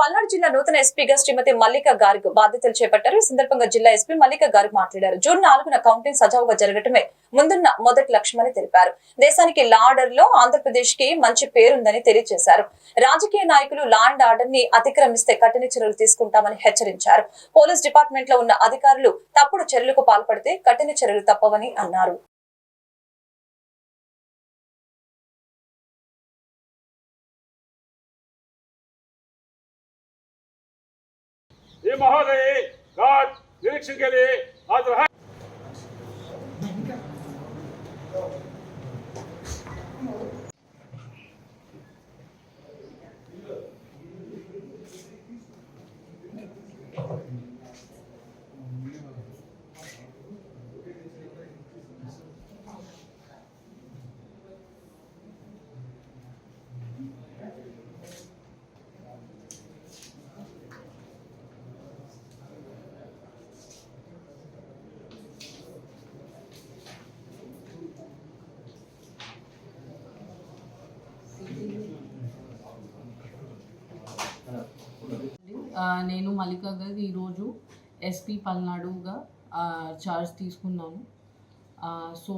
పల్నాడు జిల్లా నూతన ఎస్పీగా శ్రీమతి మల్లిక గార్గ్ బాధ్యతలు చేపట్టారు. ఈ సందర్భంగా జిల్లా ఎస్పీ మల్లిక గార్గ్ మాట్లాడారు. జూన్ నాలుగున కౌంటింగ్ సజావుగా జరగటమే ముందున్న మొదటి లక్ష్యమని తెలిపారు. దేశానికి లా ఆర్డర్లో ఆంధ్రప్రదేశ్కి మంచి పేరుందని తెలియజేశారు. రాజకీయ నాయకులు లా అండ్ ఆర్డర్ని అతిక్రమిస్తే కఠిన చర్యలు తీసుకుంటామని హెచ్చరించారు. పోలీస్ డిపార్ట్మెంట్లో ఉన్న అధికారులు తప్పుడు చర్యలకు పాల్పడితే కఠిన చర్యలు తప్పవని అన్నారు. ये महोदय राज निरीक्षण के నేను మల్లికా గారు ఈరోజు ఎస్పీ పల్నాడుగా చార్జ్ తీసుకున్నాను. సో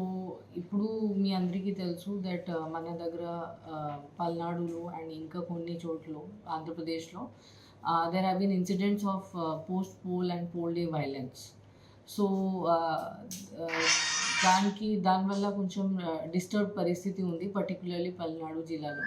ఇప్పుడు మీ అందరికీ తెలుసు దట్ మన దగ్గర పల్నాడులో అండ్ ఇంకా కొన్ని చోట్ల ఆంధ్రప్రదేశ్లో there have been incidents of post poll and poll day violence so దానికి దానివల్ల కొంచెం డిస్టర్బ్ పరిస్థితి ఉంది పర్టికులర్లీ పల్నాడు జిల్లాలో.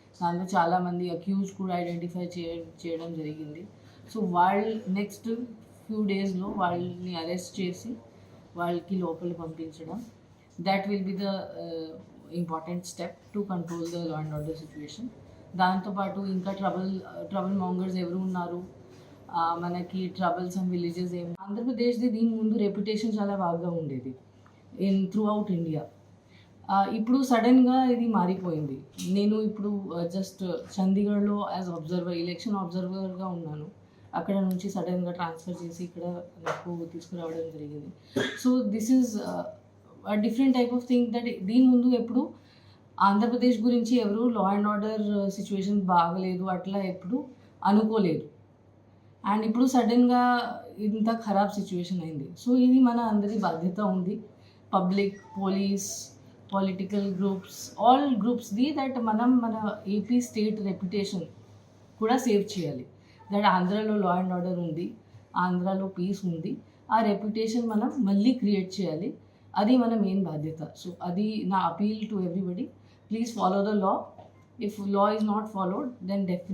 దాంట్లో చాలామంది అక్యూజ్ కూడా ఐడెంటిఫై చేయ చేయడం జరిగింది. సో వాళ్ళు నెక్స్ట్ ఫ్యూ డేస్లో వాళ్ళని అరెస్ట్ చేసి వాళ్ళకి లోపల పంపించడం. That will be the important step to control the law and order situation దాంతోపాటు ఇంకా ట్రబుల్ ట్రబుల్ మాంగర్స్ ఎవరు ఉన్నారు? మనకి ట్రబుల్స్ అండ్ విలేజెస్ ఏం? ఆంధ్రప్రదేశ్ది దీని ముందు రెప్యుటేషన్ చాలా బాగా ఉండేది. ఇన్ త్రూ అవుట్ ఇండియా ఇప్పుడు సడన్గా ఇది మారిపోయింది. నేను ఇప్పుడు జస్ట్ చండీగఢ్లో యాజ్ అబ్జర్వర్ ఎలక్షన్ అబ్జర్వర్గా ఉన్నాను. అక్కడ నుంచి సడన్గా ట్రాన్స్ఫర్ చేసి ఇక్కడ నాకు తీసుకురావడం జరిగింది. So this is different type of thing that దీని ముందు ఎప్పుడు ఆంధ్రప్రదేశ్ గురించి ఎవరు లా అండ్ ఆర్డర్ సిచ్యువేషన్ బాగలేదు అట్లా ఎప్పుడు అనుకోలేదు. అండ్ ఇప్పుడు సడన్గా ఇంత ఖరాబ్ సిచ్యువేషన్ అయింది. సో ఇది మన అందరి బాధ్యత ఉంది. Public police political groups all గ్రూప్స్ది that మనం మన ఏపీ స్టేట్ రెప్యుటేషన్ కూడా సేవ్ చేయాలి. దట్ ఆంధ్రాలో లా అండ్ ఆర్డర్ ఉంది ఆంధ్రాలో పీస్ ఉంది ఆ రెప్యుటేషన్ మనం మళ్ళీ క్రియేట్ చేయాలి. అది మన మెయిన్ బాధ్యత. సో అది నా appeal to everybody please follow the law if law is not followed then definite